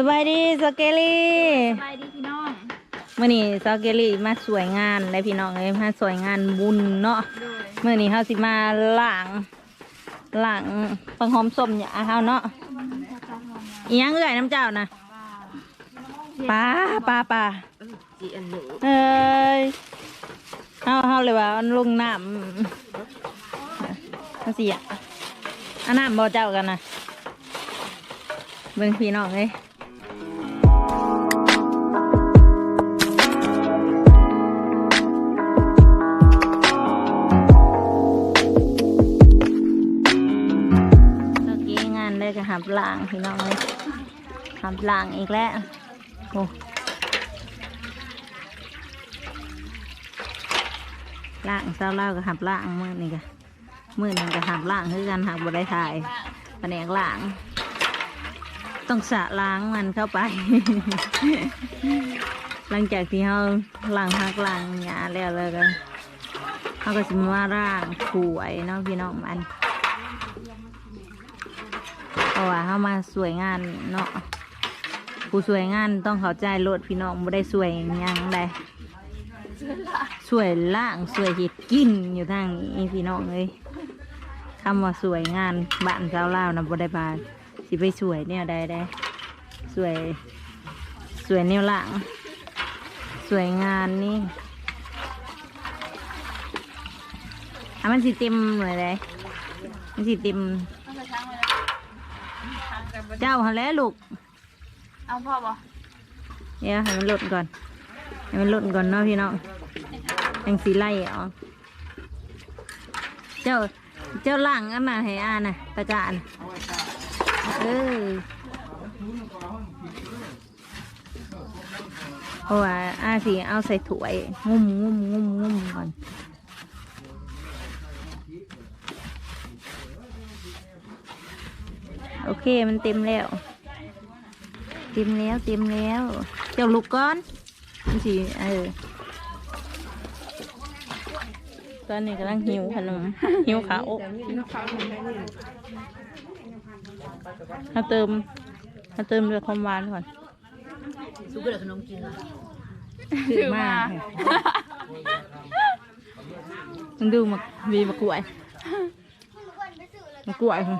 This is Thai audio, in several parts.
สบายดีสเกลลี่สบายดีพี่น้องมื่อนี้สเกลลี่มาสวยงานเลยพี่น้องเลยมาสวยงานบุญเนาะโดยมื่อนี้เฮาสิมาล้างล้างปังหอมส้มอย่าเฮาเนาะอีหยังเอื่อยน้ำเจ้านะปลาปลาปลาจีอันหนูเอ้ยเฮาเฮาเลยว่ามันลงน้ำมันสิอะอันน้ำบ่เจ้ากันนะเบิ่งพี่น้องเลย หับล่างพี่น้องเลยหับล่างอีกแล้วโอ้ล่างเศร้าเล่ากับหับล่างมือนี่กะมือหนึงกับหับล่างคือกันหักบได้ถ่ายแผนกล่าง ต้องสะล้างมันเข้าไป หลังจากที่เขาล้างพักล้างหยาแล้วแล้วก็เขาก็จะมาร่างขวยเนาะพี่น้องมัน ราะว่าเข้ามาสวยงานเนาะผู้สวยงานต้องเข้าใจรถพี่น้องไม่ได้สวยหยังไดสวยล่างสวยเห็ดกินอยู่ทางนี้พี่น้องเลยคำว่าสวยงานบ้านเจ้าเล่าวนะบ่ได้บาสิไปสวยเนี่ยได้ได้สวยสวยเนี่ยล่างสวยงานนี่อะมันสิเต็มเลยเลยมันสิเต็ม ต้องไปช้างไว้แล้วช้าง กันบ่เจ้าหันแหล้วลูก เอาพ่อบ่เดี๋ยวให้มันหล่นก่อน ให้มันหล่นก่อนเนาะพี่น้องยังสีไล่ออกเจ้า เจ้าล่างอันน่ะให้อาน่ะตะกร้าน่ะเออเพราะว่าอาสีเอาใส่ถ้วยงุ่มงุ่มงุ่มงุ่มก่อน โอเคมันเต็มแล้ว เต็มแล้วเต็มแล้ว เจ้าลูกก้อนนี่สิเออตอนนี้กำลังหิวขนมหิวขาวถ้าเติมถ้าเติมด้วยความหวานก่อนสุกเลยขนมกินละถือมากมันดูมาวีมากล้วยมากล้วยค่ะ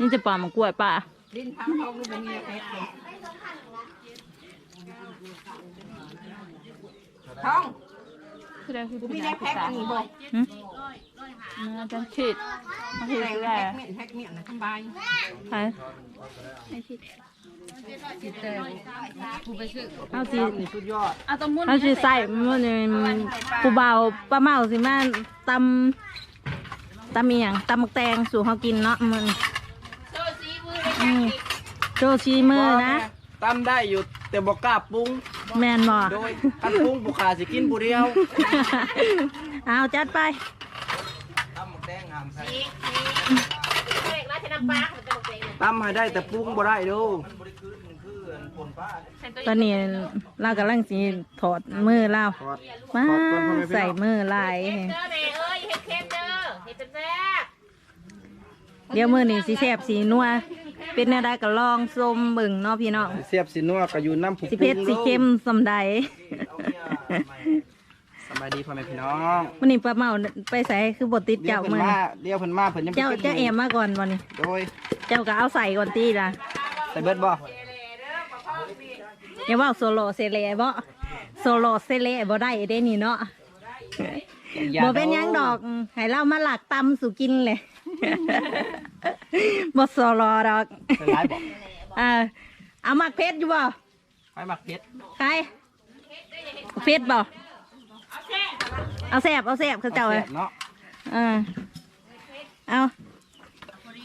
นี่จะป่ามากล้วยป่าลิ้นพังเขาก็บ่มีแพ็คเลยท้องคือได้คือมีได้แพ็คอันนี้บ่หึมันจะฉีดมันฉีดแพ็คได้เม็ดแพ็คเม็ดนะทำบายไปไม่ฉีดฉีดแต่ผู้ไปซื้อเอาสินี่สุดยอดเอาตรงมุ้นเขาสิใส่มันนี่ปูเบาปลาเมาสิมาตำตำเมียงตำมักแตงสู่เขากินเนาะมันโซซีมื ออืมโจชีมือนะ ตำได้อยู่แต่บอกกล้าปรุง แมนบ่ โดยอันปรุงบุคาสิกินบุเดียวเอาจัดไป ตำหมกแดงงามใส่ตำให้ได้แต่ปรุงบ่ได้เดูตอนนี้เรากำลังสิถอดมือเราถอดมาถอดก่อนพ่อแม่พี่น้องใส่มือลาย เด้อแม่เอ้ยเฮ็ดเค็มเด้อเฮ็ดเป็นแซ่บเดี๋ยวมือนี่สีแสบสีนัว เป็นแนวใดก็ลองส้มเบิ่งเนาะพี่น้องสิเสียบสินัวก็อยู่น้ำผุสีเพชรสีเข้มสำใด สบายดีพ่อแม่พี่น้องวันนี้ปลาเมาไปใส่คือบทติดเดี๋ยเจ้าวเพิ่นมือมาเดี๋ยวเพิ่นมาเพิ่นยังไปเจ้าก็บเจ้ายู่แอมมาก่อนวันนี้ โดยเจ้าก็เอาใส่ก่อนตีละใส่เบิดบ่อย่าว่าโซโลเซเลบ่โซโลเซเลบ่ได้เด้นี่เนาะอย่าบ่เป็นหยังดอกให้เรามาหลักตำสู่กินเลย บ่โซโลดอกใส่หลายบ่อ่าเอามักเพชรอยู่บ่ไปหมักเผ็ดใครเพชรบ่เอาแซบเอาแซบเขาเจ้าอเอ้ยแซ่บเนาะเออเอา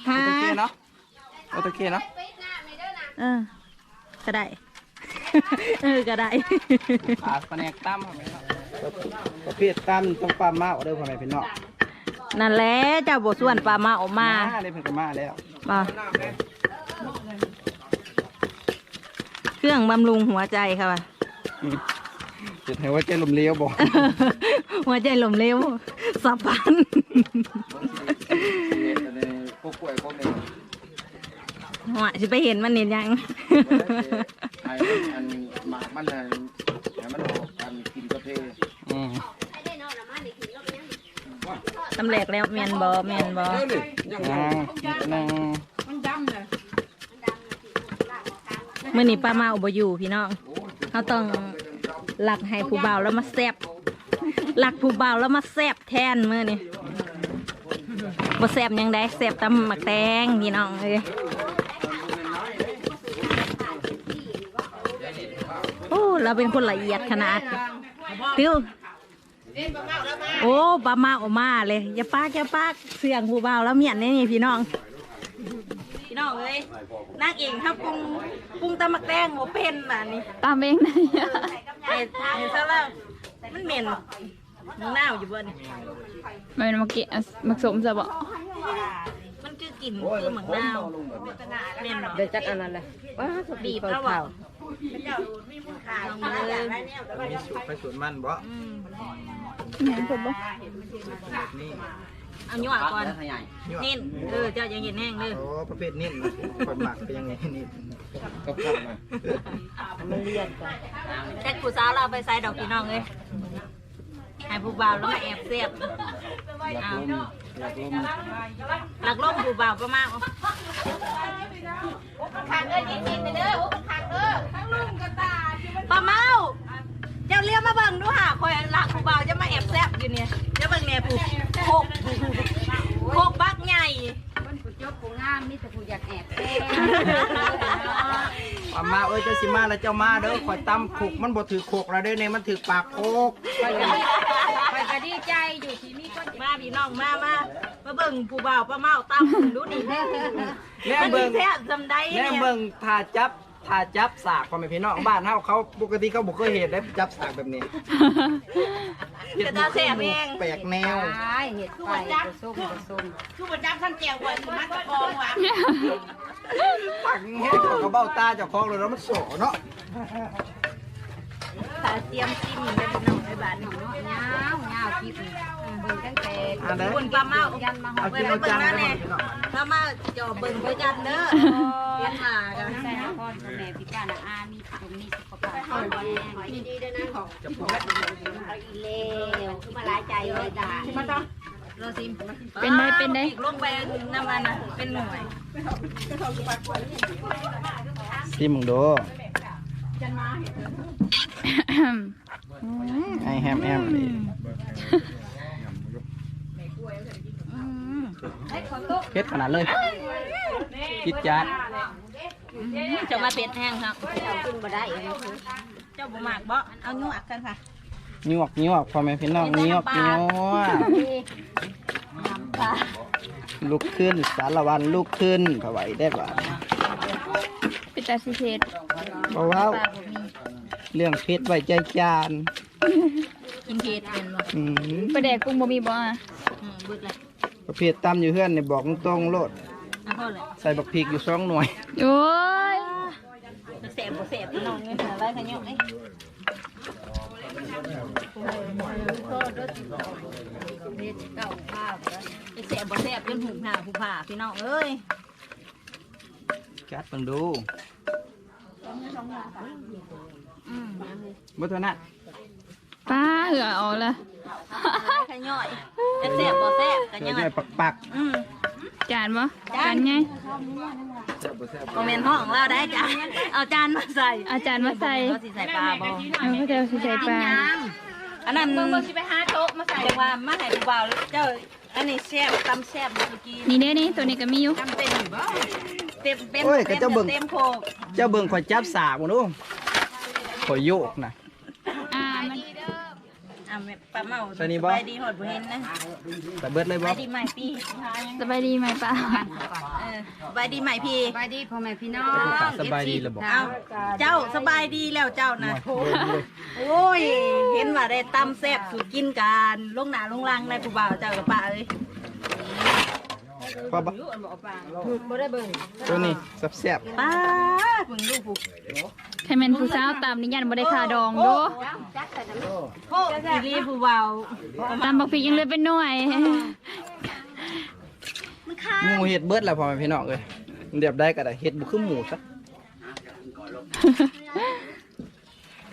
หาโอเคเนาะโอเคเนาะเออก็ได้เออก็ได้ปลาแผนกตั้มประเภทตั้มต้องปลาเมาเด้อพ่อแม่พี่น้อง นั่นแหละเจ้าบส่วนปลามาออกมาเลยเพิ่นก็มาแล้วบ่เครื่องบำรุงหัวใจค่ะว่ะจุดให้ว่าใจลมเลี้ยวบ่หัวใจหลมเร็วสับพันก็กล้วยก็เมนหัวจะไปเห็นมันเห็นยังไอ้อันหมากมันน่ะให้มันออกกันกินกาแฟ อืม ตำแหลกแล้วเมียนบอเมียนบอยังนั่งมันดำเลยเมื่อนี้ป้าเมาบ่อยู่พี่น้องเขาต้องหลักให้ผู้บ่าวแล้วมาแซบหลักผู้บ่าวแล้วมาแซบแทนเมื่อนี้บ่แซบหยังได้แซบตำหมักแตงพี่น้องเอ้ยโอ้เราเป็นคนละเอียดขนาดติว โอ้ปลามาออกมาเลยอย่าปากอย่าปากเสียงผู้บ่าวแล้วเมียนนี่นี่พี่น้อง พี่น้องเอ้ยนางเองถ้าปรุงปรุงตำหมักแตงโมเป็นน่ะนี่ตามเองได้เห็ดเห็ดซะแล้วมันเหม็นมันหนาวอยู่บนมันมาเกะมักสมจะบอกมันคือกลิ่นคือเหมือนหนาวเหม็นเหรอเดี๋ยวจักอันนั้นเลยว้าสบีบีบบแล้วเปล่าอะลองมาเลยมีสุกไปสวนมันบ่ อืมเห็นผมบ่นี่เอาหยวกก่อนนิ่นเออเจ้าอย่าเห็นแห้งเลยโอ้ประเภทนิ่มนะคอยหมักเป็นยังไงนิ่มก็พักมามันเลียนกันแจ็คผู้สาวเราเอาไปใส่ดอกพี่น้องเลยให้ผู้บ่าวแล้วมาแอบเสียบหลักลมหลักลมหลักล่มผู้บ่าวก็มากป้าเมา เจ้าเลี้ยงมาเบิ่งดูหาคอยหลักผู้บ่าวจะมาแอบแซบอยู่เนี่ยเจะเบิ่งแหน่ผู้โคกโคกบักใหญ่มันผู้จบผู้งามมีแต่ผู้อยากแอบเต้เอามาเอ้ยเจ้าสิมาแล้วเจ้ามาเด้อคอยตำขกมันบ่ถือขกแล้วเด้อเนี่ยมันถือปากโคกไปก็ดีใจอยู่ที่นี่ก็มาพี่น้องมามามาเบิ่งผู้บ่าวป้าเมาตามดูดิแม่มันเบิ่งแทบจำได้แม่เนี่ยเบิ่งถ้าจับ ถ้าจับสากพ่อแม่พี่น้องบ้านเฮาเขาปกติเขาบ่เคยเห็นได้จับสากแบบนี้จะตาแสบเองแปลกแนวตายเห็ดไปผสมผสมคือมันจับขั้นแก้ววันมันก็กองว่ะปักแห้งเขาก็เบ้าตาเจ้าของเลยแล้วมันโสเนาะ ตาเตรียมซิมเลยพี่น้องในบ้านนี่เงาวเงาวคลิปนี่เบิ่งตั้งแต่อันนั้นคุณป้าเมายันมาหอเอาดกินเอาจังนั่นเลแน่ยพี่น้ามาจ่อเบิ่งไปกันเด้อเรียนมากันใส่นครพ่อแม่พี่ป้านาอามีตรงนี้สุขภาพแข็งแรงดีด้วยนะจะพูดเอาอีเล่คือมาหลายใจเลยจ้ามาจ้ะเราซิมเป็นได้เป็นได้ ลงไปน้ำมันนะเป็นหน่วยซิมึงดู ไอแฮมแฮมนี่เผ็ดขนาดเลยจิดจัดเจะมาเป็ดแห้งครับขึ้นมาได้เองเจ้าบ่มากบ่เอาหยวกกันค่ะยวกยวกพ่อแม่พี่น้องยวกยวกลุกขึ้นสารวันลุกขึ้นถวายได้บ่าเป็นตาสิเทศเพราะว่า เรื่องเพชรไว้ใจจานกินเผ็ดเป็นบ่อืมประแดกกุ้งบ่มีบ่อะอืมเบึดเลยประเภทตำอยู่เพื่อนเนี่ยบอกตรงๆโลดเอาพอเลยใส่บักพริกอยู่สองหน่วย โอ้ยแสบบ่แสบพี่น้องเงี้ยอะไรขยุ่งไอ้ไอ้แสบบ่แสบจนหูหน้าผู้ผ่าพี่น้องเอ้ยจัดเบิ่งดูอืม บ่เท่านั้นป้าเหือออกละขย่อยจะแสบบ่แสบกันเดี๋ยัยวงไงจะปักปักอืมจานบ่จานไงคอมเมนต์ห้องเราได้จ้ะเอาจานมาใส่อาจารย์มาใส่เขาสิใส่ปลาบ่เออเขาจะเอาสิใส่ปลาอันนั้นเบิ่งเบิ่งสิไปหาโต๊ะมาใส่จังว่ามาให้ผู้บ่าวเจ้าอันนี้แซ่บตำแซ่บเมื่อกี้นี่เด้นี่ตัวนี้ก็มีอยู่จำเป็นอยู่บ่เต็มเต็มโอ้ยก็เจ้าเบิ่งเต็มโคกเจ้าเบิ่งข่อยจับสากบ่ดู ข่อยโยกนะ อ่ามันอะแม่ป้าเมาใส่นี่บ่ ไปดีหอดบ่เห็นนะแต่เบิดเลยไปบ่ดีใหม่พี่สบายดีไหมป้าเออไปดีใหม่พี่ สบายดีพ่อแม่พี่น้องสบายดีเลยบ่เอาเจ้าสบายดีแล้วเจ้านะโอ้ยเบิ่งเลยโอ้ย เห็นว่าได้ตำแซ่บสูตรกินกันลงหน้าลงลังในผู้บ่าวเจ้ากับป้าเอ้ย พอบ่บ่ได้เบิ่งตัวนี้แซ่บป้าเพิ่งลูกผู้ใครแม่นผู้สาวตามนี่ยันบ่ได้ค่าดองโดโคกอีหลีผู้บ่าวตามบักพริกยังเหลยเป็นหน่วยๆหมูเฮ็ดเบิดแล้วพ่อแม่พี่น้องเอ้ยเรียบได้ก็ได้เฮ็ดบ่คือหมูซะ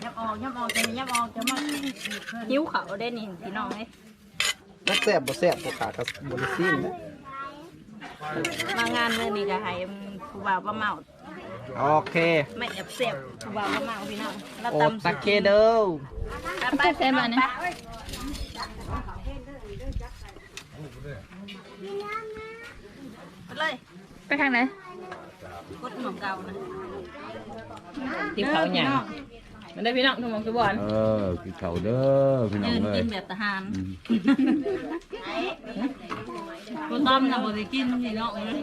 ยับออกยับออกจะยับออกจะมาหิวเขาได้นี่พี่น้องเอ้ยนักแซ่บบ่แซ่บบ่ขากับบ่ได้ซีนนะ มางานเมื่อนี้ก็ให้ผู้บ่าวป้าเมาโอเคไม่แอบเสียบผู้บ่าวป้าเมาพี่น้องแล้วโอตำตะเคเด้อไปเซ็นมาเนี่ยไปเลยไปทางไหนกดหมองเก่านะติบเขาหยัง มันได้พี่น้องทุกมองทุกบอลเออกินข้าวเด้อพี่น้อยืงนเอ้กิยนแบบทหารกูต้อมนะบ่ได้กินพี่น้องเอ้ย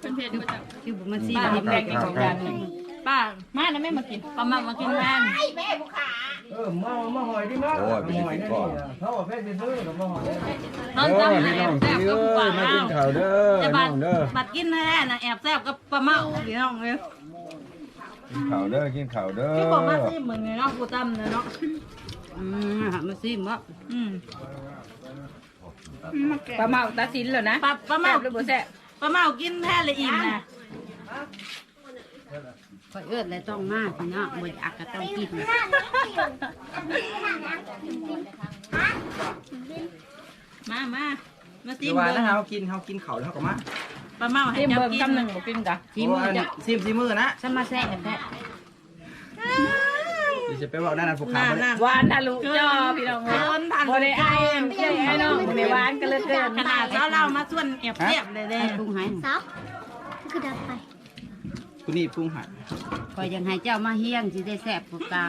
เป็นเพจมาจากคือบุมันซีบ้านมันแดงกินของกันป้ามาแล้วแม่มากินป้ามามากินแม่นเออมามาหอยดิมาโอ้ยไปกินก่อนเขาว่าแพ้ซื้อๆก็มาหอยตอนเอตั้งอแอพี่น้องบแซ่บพี่กับเอ้ผู้บ่าวยมาเอ้ากินข้าวเด้อแต่น้บัอดงเด้อบัดกินแท้ๆนะแอบแซ่บกับป้าเมาพี่น้องเอ้ย กินข้าวเด้อกินข้าวเด้อคือบอกมาซิเหมือนไงเนาะกูตั้มเนาะอืมมาซีบ่อืมปลาเมาตัดสินแล้วนะป้าป้าเมาแซ่บหรือบ่แซ่บป้าเมากินแท้เลยอิ่มนะคอยเอื้อนเลยต้องมาพี่น้องบ่อักก็ต้องกินมามามาซิสิมว่าเบิ่นะงเฮากินเฮากินข้าวแล้วเฮาก็มา ป้าเมาให้จิ้มเจ้าเบิ่งกินคำหนึ่งบ่กินกะทีมือจะซิมซิมือนะสมาแซ่แท้เดี๋ยวจะไปเว้านั่นน่ะพวกขาน่าบ่ได้น่าหวานทะลุจอพี่น้องเกินทันบ่ได้ไอ้ไม่ใช่ไอ้น้องบ่ได้หวานกันเลยเกินขนาดเราเรามาส่วนแอบแซ่บเลยเด้ให้ปรุงให้กูนี่ปรุงให้คอยยังให้เจ้ามาเฮียงสิได้แซ่บกว่าเก่า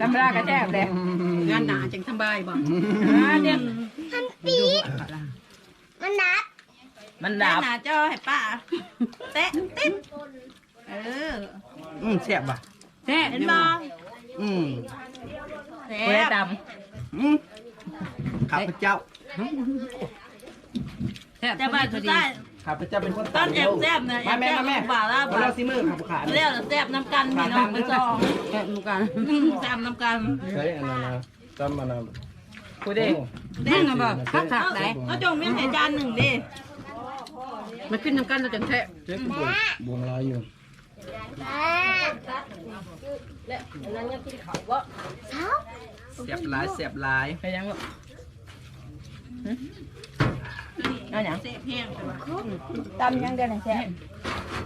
ธรรมดาก็แซ่บเลยงานหนาจังสบายบ่อ่าเนี่ยมันนัด มันได้ดับหนาเจ้าให้ป้าเตะติ๊บเอออืมแซ่บบ่ะแซ่บเห็นบ่อืมแซ่บ่ได้บตอืมข้าพเจ้าแซ่บแต่บัดสุดท้ายข้าพเจ้าเป็นคนตอนตำแอบแซ่บเนี่ยแอมาบแม่แซ่บมาแม่บ่าวแล้วบ่เราซิมือข้าพขาแล้วแซ่บน้ำกันพี่น้องเป็นสองแซ่บเหมือนกันอืมแซ่บน้ำกันเฮ้ยอันนั้นนะจำมันนะำกูเด้งแซ่บนะบ่คักคักๆได้ก็จงมีให้จานหนึ่งดิ มาขึ้นน้ำกันเราจังแซ่บเจ๊กูบวงบวงลายอยู่เสียบหลายเสียบหลายไปยังบ่เอาหยังเสียบแห้งไปว่ะตำยังเดือนไหนแซ่บ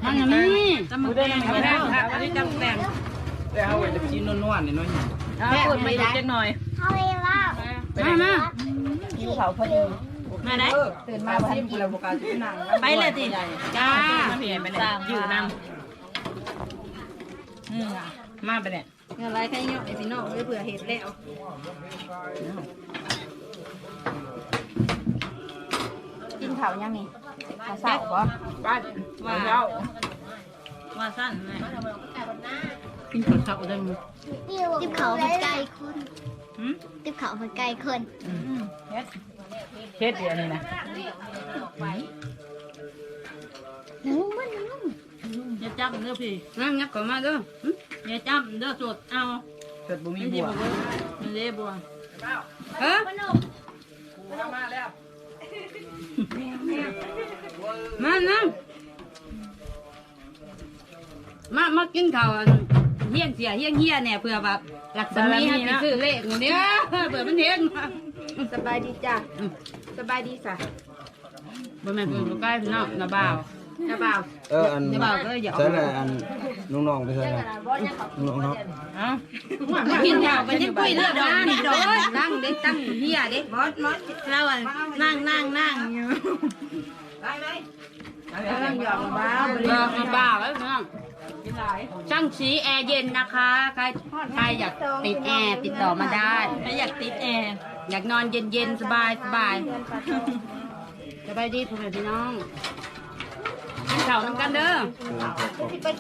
มันยังมีจำมึงแป้งไปแล้วอันนี้จำแป้งแต่เอาไว้จะกินนวลๆนี่น้อยหนึ่งเอาพูดไม่ได้จักหน่อยมามาหิวเขาพอดี มาได้ตื่นมาซิมแล้วบ่กล้าสินั่งไปเลยสิจ้ามาเพียไปเนี่ยอยู่นำอืมมาไปเนี่ยเงินไรแค่เงี้ยไอพี่น้องเผื่อเห็ดแล้วกินข้าวยังนี่ข้าวเช้าบ่บ้านว่าเช้าว่าสั้นไหมกินข้าวเช้าได้มั้ยติบเขามันไกลคนหืมติบเขามันไกลคน เฮ็ดเฮ็ดเดี๋ยวนี้นะน้องมันน้องอย่าจับเด้อพี่นั่งงับเข้ามาเด้อหึอย่าจับเด้อสดเอาเกิดบุมีไม่บัดีวบ่ไม่ได้บัวเออมานั่งมามากินข้าวอันเฮียงเสียเฮียงเฮียเนี่ยเพื่อแบบหลักสมีให้ไปซื้อเลขเนี้ยเผื่อมันเห็น สบายดีจ้ะสบายดีจ้ะบ่แม่นเพิ่นบ่ใกล้พี่น้องนะบ่าวนะบ่าวเอออันนะบ่าวก็เลยอย่าออใช่กเลยอันน้องๆไปใช่ไหมน้องๆเนาะเอ้ากินข้าวกันยังคุยเรื่องงานนี่ดอกนั่งเด็กตั้งเฮียเด็กมอสมอสเราอะนั่งนั่งนั่งอยู่กำลังหยอกบ้าเออมาบ่าวแล้วพี่น้องช่างสีแอร์เย็นนะคะ ใครใครอยากติดแอร์ติดต่อมาได้ถ้าอยากติดแอร์ อยากนอนเย็นๆสบายสบายสบายดีพ่อแม่พี่น้องกินข้าวน้ำกันเด้อ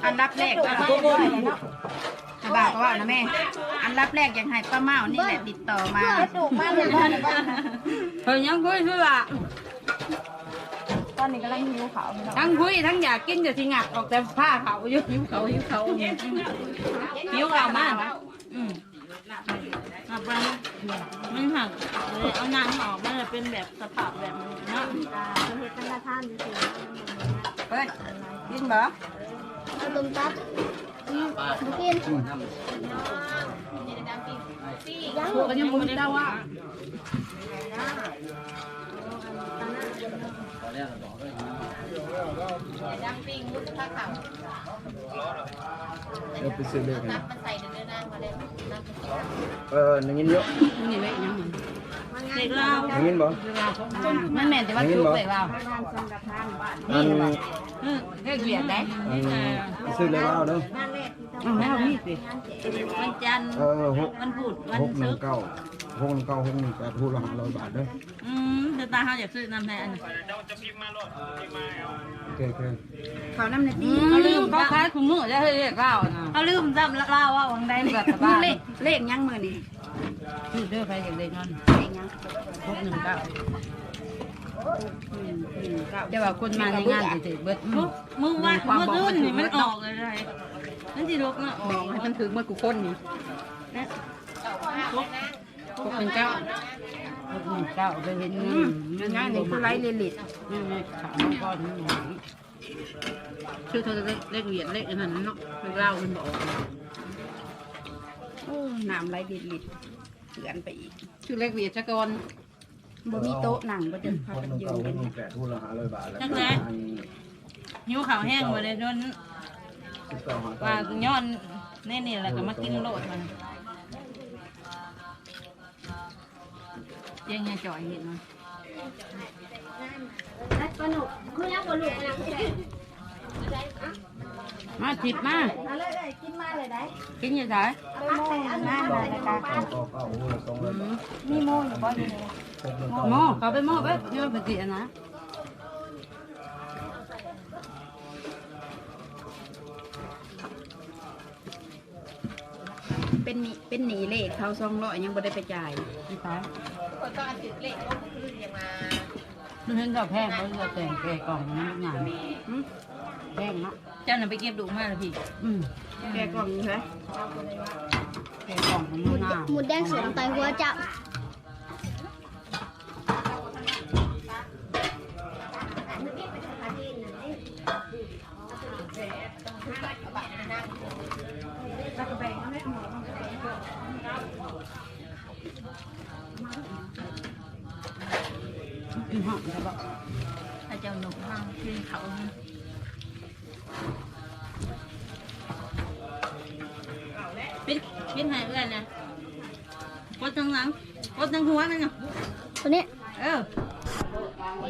อันดับแรกนะบ่าวก็ว่านะแม่ อันดับแรกอยากให้ป้าเมานี่แหละติดต่อมาเฮ้ยยังคุยคือว่าตอนนี้กำลังหิวเขาวทั้งคุยทั้งอยากกินจะสิงักออกแต่ผ้าเขาอยู่หิวเขาหิวเขาหิวข่าวมาก ไปมันหักเลยเอาหนังออกมันจะเป็นแบบสภาพแบบนี้เนาะเฮ็ดกันละท่านสิเฮ้ยกินบ่เอาต้มตับอืมบ่กินพวกกันยังมุนเจ้าว่าเดี๋ยวไปซื้อเลยกันเออหนึ่งยินเยอะนี่เลยยังมันเด็กเราหนึ่งยินบ่มันแม่นแต่ว่าทุกเลยเราอันเรียกเวียดได้อันไปซื้อเลยว่าเอาเด้ อไม่เอามีดสิวันจันทร์เออหกวันพุธวันหกหนึ่ศุงกร์เก้า หกหนึ่งเก้าหกหนึ่งแปดพูดละห้าร้อยบาทเด้ออืมเดี๋ยวตาเขาอยากซื้อน้ำแทนโอเคโอเคเขาน้ำในตีเขาลืมเขาคล้ายคุณมือจะให้เรียกเรานะ เขาลืมจำเล่าว่าวังใดนี่แบบสบาย เลขเลขยังมือนี่ชื่อเด้อไปอย่างเด็กนั่นเลขยังพกหนึ่งเก้าแต่ว่าคนมาในงานเฉยๆเบิดมือมือวันเมื่อคืนนี่มันออกเลยเลยนั่นสิลูกเนาะอมออกงให้มันถึงเมื่อกูคนนี่ พกหนึ่งเก้าพกหนึ่งเก้าไปเห็นงานนี่คือไรเลลิตนี่ไม่ขาวก้อนนี่ชื่อเธอเล็กเล็กเหรียญเล็กอันนั้นเนาะเล่ามันบอกโอ้น้ำไรเลลิตเถือนไปอีกชื่อเล็กเหรียญชะกรบ่มีโต๊ะนั่งบ่จะพาหกกัหนนึ่งยืเก้านหกักนหนึ่งแปดพูดละห้าร้อยบาทแล้วจักแล้หิวข้าวแห้งหมดเลยโดนสิบเก้าหาว่าเก้าย้อนแน่นี่แหละก็มากินโลดมัน ยังไงจ่อยเห็นมั้ยสนุกคือแล้วบ่ลูกนะมาสิบมาเอาเลยเลยกินมาเลยได้กินยังไงไปโม่งานมาเลยค่ะเก้าเก้าพูดละสองร้อยบาทมีโม่อยู่บ่อยู่นี่หกหนึ่งเก้าหม้อเขาไปหม้อไปเยอะไปสินะ เป็นหนี้เป็นหนีเลขเขาซองร้อยยังบ่ได้ไปจ่ายพี่ฟ้าดูเห็นดอกแพงเขาจะแต่งแกกล่องนี้งานแพงเนาะเจ้าหน่ะไปเก็บดุมาแล้วพี่อืมแกกล่องใช่ไหมแกกล่องมันงามหมูแดงสวนไตหัวจับกิ นหอมใช่ปะถ้าเจ้าหนุ่มห้างกินเขาเป็นเป็นหายเอื้อนนะกดทั้งหลังกดทั้งหัวมันเนาะตัวนี้ เออ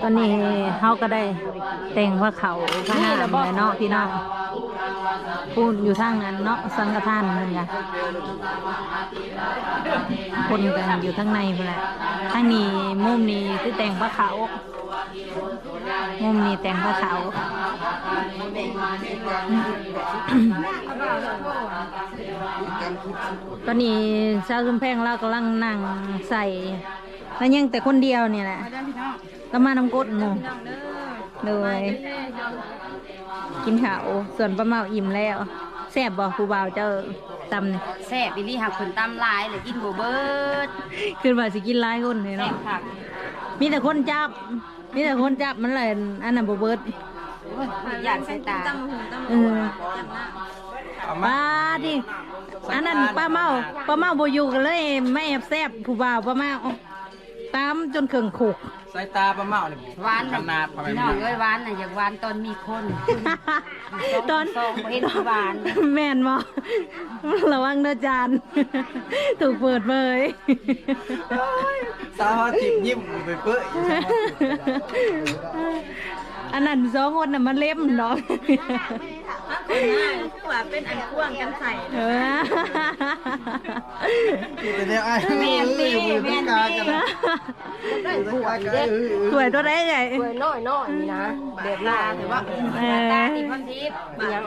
ตอนนี้เขาก็ได้แต่งว่าเขาข้างหน้าเลยเนาะพี่น้องพูดอยู่ทางนั้นเนาะสังฆทานนั่นไงคนกันอยู่ข้างในไปแหละทางนี้มุมนี้คือแต่งพระเขามุมนี้แต่งพระเขาตอนนี้ชาวชุมแพงเรากำลังนั่งใส่แล้วยังแต่คนเดียวนี่แหละ ก็มาน้ำกดหมูเลยกินข้าวส่วนป้าเมาอิ่มแล้วแซ่บบอกครูบ่าวเจ้าตำเนี่ยแซ่บอีลี่หักคนตำลายเลยกินโบเบิร์ดคือว่าสิกินหลายคนเลยแซ่เนาะบผักมีแต่คนจับ มีแต่คนจับมันเลยอันนั้นบ่เบิดอยากใส่ตาเออป้าดิอันนั้นป้าเมาป้าเมาบ่อยู่กันเลยไม่แอบแซ่บผู้บ่าวป้าเมาตามจนเข่งขุก สายตาประเมาเนี่ยหวานขนาดประมาณพี่น้องเอ้ยหวานน่ะอยากหวานตอนมีคนตอนซองบ่เห็นหวานแม่นบ่ระวังเด้อจาน ถูกเปิดเผยสาวจิบยิ้มไปเปื้อยอันนั้นสองคนน่ะมันเล็บ เนาะคือว่าเป็นอันพ่วงกันใส่เออเป็นเนี่ยไอ้แม่นสิแม่นสิสวยตัวได้ใหญ่น้อยน้อยนี่นะแบบหน้าหรือว่าเออที่พันทิพย์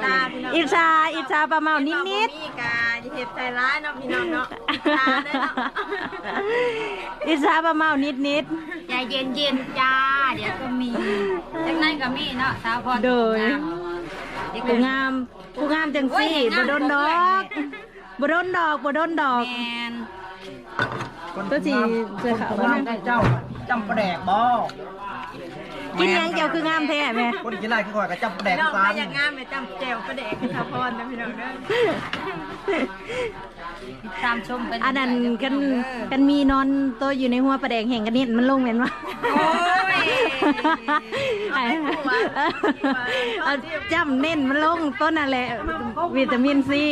ตาพี่น้องอิจฉาอิจฉาประมานิดนิดมีกาเห็ดใจร้ายเนาะพี่น้องเนาะตาได้เนาะอิจฉาประมาณนิดนิดใจเย็นเย็นๆจ้าเดี๋ยวก็มีจังนั้นก็มีเนาะสาวพรโดยเด็ก ผู้งามผู้งามจังซี่บ่โดนดอกบ่โดนดอกบ่โดนดอก แมนตัวสีเสื้อขาวคนนะงามเจ้าจำประแดกบ่กินยังเจ้าคืองามแท้แม่คนกินไรคือข่อยก็จำประแดกน้องซาก็นอยากงามเลยจำแจวประเดกสะพรนะพี่น้องเด้อ ติดตามชมเป็นอันนั้นกันกันมีนอนตัวอยู่ในหัวประแดงแห่งกันนิดมันลงเหม็นวะโอ้ยไอ้เอาจำเน้นมันลงต้นนั่นแหละวิตามินซี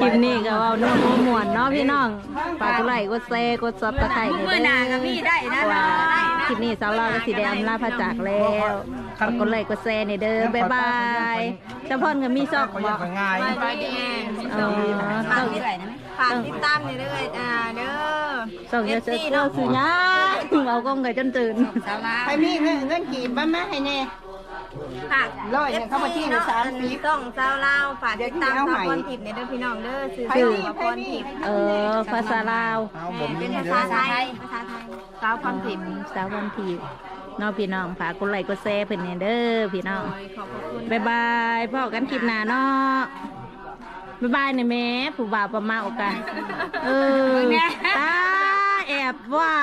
คลิปนี้ก็เอาน้ตมวนเนาะพี่น้องฝากกดไลค์กดแชร์กดซับสไครต์มือหนากับพี่ได้นะคลิปนี้สาวเราก็สีแดงลาพระจากแล้วฝากกดไลค์กดแชร์ในเด้อบ๊ายบายเจ้าพ่อนก็มีซอกบอกง่ายไปดีเออฝากที่ไหนนะฝากติดตามนี่เด้ออ่าเด้อส่งเยอะเจอเจ้าสุญญาเอากล้องไก่จนตื่นไปมีเงินกี่บ้านมาให้แน่ ฝากร้อยเนี่ยเข้ามาที่ในสามปีต้องสาวลาวฝากติดตามสาวพรทิพย์ในเด้อพี่น้องเด้อซื้อไปสาวนี่พไปรนี่ทิพย์เออภาษาลาวเอาผมเป็นนี่ภาเด้อษาไทยภาษาไทยสาวพรทิพย์สาววันทีน้องพี่น้องฝากกดไลค์กดแชร์เพิ่นเนี่ยเด้อพี่น้องขอบคุณบายบายพ่อกันคลิปหน้าเนาะบายบายเนี่ยแม่ผู้บ่าวประมาโอกันเออตาแอบว่า